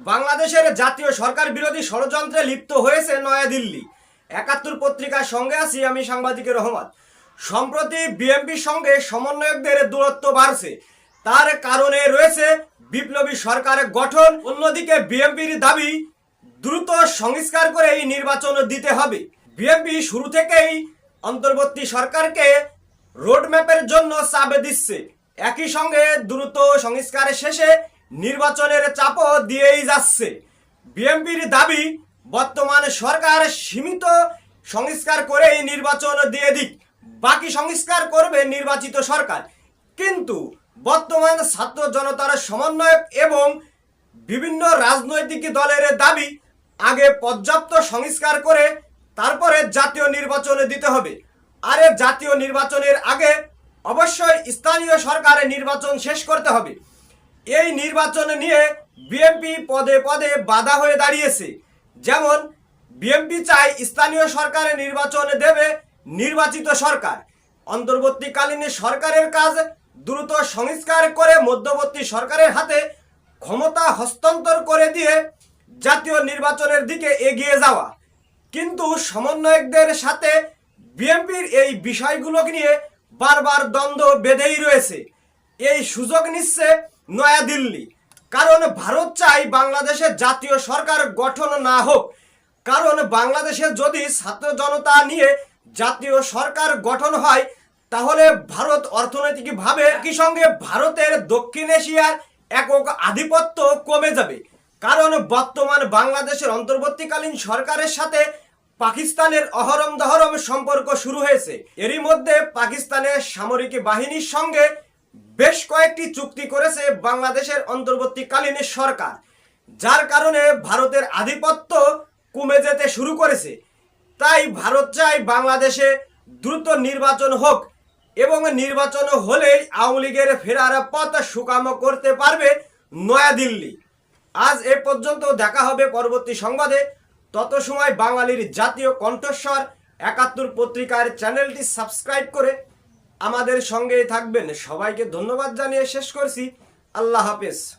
বাংলাদেশের জাতীয় সরকার বিরোধী ষড়যন্ত্রে লিপ্ত হয়েছে নয়াদিল্লি। একাত্তর পত্রিকার সঙ্গে আছি আমি সাংবাদিকের রহমান সম্প্রতি বিএনপির সঙ্গে সমন্বয়কদের দূরত্ব বাড়ছে। তার কারণে রয়েছে বিপ্লবী সরকারের গঠন। অন্যদিকে বিএনপির দাবি দ্রুত সংস্কার করে এই নির্বাচন দিতে হবে। বিএনপি শুরু থেকেই অন্তর্বর্তী সরকারকে রোডম্যাপের জন্য চাপে দিচ্ছে। একই সঙ্গে দ্রুত সংস্কারের শেষে নির্বাচনের চাপও দিয়েই যাচ্ছে। বিএনপির দাবি, বর্তমান সরকার সীমিত সংস্কার করেই নির্বাচন দিয়ে দিক। বাকি সংস্কার করবে নির্বাচিত সরকার। কিন্তু বর্তমান ছাত্র জনতার সমন্বয়ক এবং বিভিন্ন রাজনৈতিক দলের দাবি, আগে পর্যাপ্ত সংস্কার করে তারপরে জাতীয় নির্বাচনে দিতে হবে। আরে জাতীয় নির্বাচনের আগে অবশ্যই স্থানীয় সরকারের নির্বাচন শেষ করতে হবে। এই নির্বাচন নিয়ে বিএনপি পদে পদে বাধা হয়ে দাঁড়িয়েছে। যেমন বিএনপি চায় স্থানীয় সরকারের নির্বাচনে দেবে নির্বাচিত সরকার। অন্তর্বর্তীকালীন সরকারের কাজ দ্রুত সংস্কার করে মধ্যবর্তী সরকারের হাতে ক্ষমতা হস্তান্তর করে দিয়ে জাতীয় নির্বাচনের দিকে এগিয়ে যাওয়া। কিন্তু সমন্বয়কদের সাথে বিএনপির এই বিষয়গুলোকে নিয়ে বারবার দ্বন্দ্ব বেঁধেই রয়েছে। এই সুযোগ নিচ্ছে নয়াদিল্লি। কারণ ভারত চাই বাংলাদেশে জাতীয় সরকার গঠন না হোক। কারণ বাংলাদেশে যদি ছাত্র জনতা নিয়ে জাতীয় সরকার গঠন হয়, তাহলে ভারত অর্থনৈতিকভাবে একই সঙ্গে ভারতের দক্ষিণ এশিয়ার একক আধিপত্য কমে যাবে। কারণ বর্তমান বাংলাদেশের অন্তর্বর্তীকালীন সরকারের সাথে পাকিস্তানের অহরম দহরম সম্পর্ক শুরু হয়েছে। এরই মধ্যে পাকিস্তানের সামরিক বাহিনীর সঙ্গে বেশ কয়েকটি চুক্তি করেছে বাংলাদেশের অন্তর্বর্তীকালীন সরকার, যার কারণে ভারতের আধিপত্য কমে যেতে শুরু করেছে। তাই ভারত চায় বাংলাদেশে দ্রুত নির্বাচন হোক এবং নির্বাচন হলেই আওয়ামী লীগের ফেরার পথ সুকাম করতে পারবে নয়াদিল্লি। আজ এ পর্যন্ত দেখা হবে পরবর্তী সংবাদে। তত সময় বাঙালির জাতীয় কণ্ঠস্বর। একাত্তর পত্রিকার চ্যানেলটি সাবস্ক্রাইব করে আমাদের সঙ্গেই থাকবেন। সবাইকে ধন্যবাদ জানিয়ে শেষ করছি। আল্লাহ হাফেজ।